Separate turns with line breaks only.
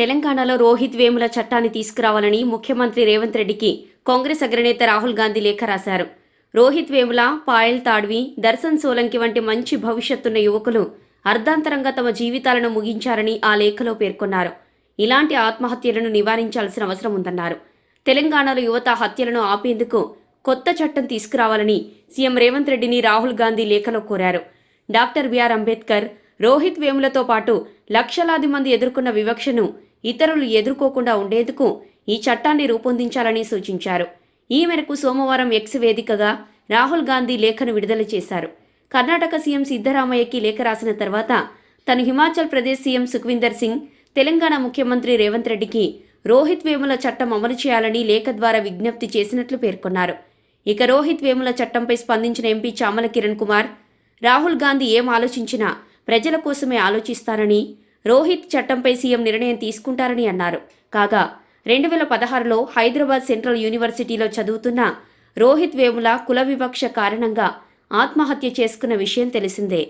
తెలంగాణలో రోహిత్ వేముల చట్టాన్ని తీసుకురావాలని ముఖ్యమంత్రి రేవంత్ రెడ్డికి కాంగ్రెస్ అగ్రనేత రాహుల్ గాంధీ లేఖ రాశారు. రోహిత్ వేముల పాయల్ తాడ్వి దర్శన్ సోలంకి వంటి మంచి భవిష్యత్తున్న యువకులు అర్ధాంతరంగా తమ జీవితాలను ముగించారని ఆ లేఖలో పేర్కొన్నారు. ఇలాంటి ఆత్మహత్యలను నివారించాల్సిన అవసరం ఉందన్నారు. తెలంగాణలో యువత హత్యలను ఆపేందుకు కొత్త చట్టం తీసుకురావాలని సీఎం రేవంత్ రెడ్డిని రాహుల్ గాంధీ లేఖలో కోరారు. Doctor B R Ambedkar Rohith వేములతో పాటు లక్షలాది మంది ఎదుర్కొన్న వివక్షను ఇతరులు ఎదుర్కోకుండా ఉండేందుకు ఈ చట్టాన్ని రూపొందించాలని సూచించారు. ఈ మేరకు సోమవారం ఎక్స్ వేదికగా రాహుల్ గాంధీ లేఖను విడుదల చేశారు. కర్ణాటక సీఎం సిద్ధరామయ్యకి లేఖ రాసిన తర్వాత తను హిమాచల్ ప్రదేశ్ సీఎం సుఖ్వీందర్ సింగ్ తెలంగాణ ముఖ్యమంత్రి రేవంత్ రెడ్డికి రోహిత్ వేముల చట్టం అమలు చేయాలని లేఖ ద్వారా విజ్ఞప్తి చేసినట్లు పేర్కొన్నారు. ఇక రోహిత్ వేముల చట్టంపై స్పందించిన ఎంపీ చామల కిరణ్ కుమార్ రాహుల్ గాంధీ ఏం ఆలోచించినా ప్రజల కోసమే ఆలోచిస్తారని రోహిత్ చట్టంపై సీఎం నిర్ణయం తీసుకుంటారని అన్నారు. కాగా రెండు వేల పదహారులో హైదరాబాద్ సెంట్రల్ యూనివర్సిటీలో చదువుతున్న రోహిత్ వేముల కుల వివక్ష కారణంగా ఆత్మహత్య చేసుకున్న విషయం తెలిసిందే.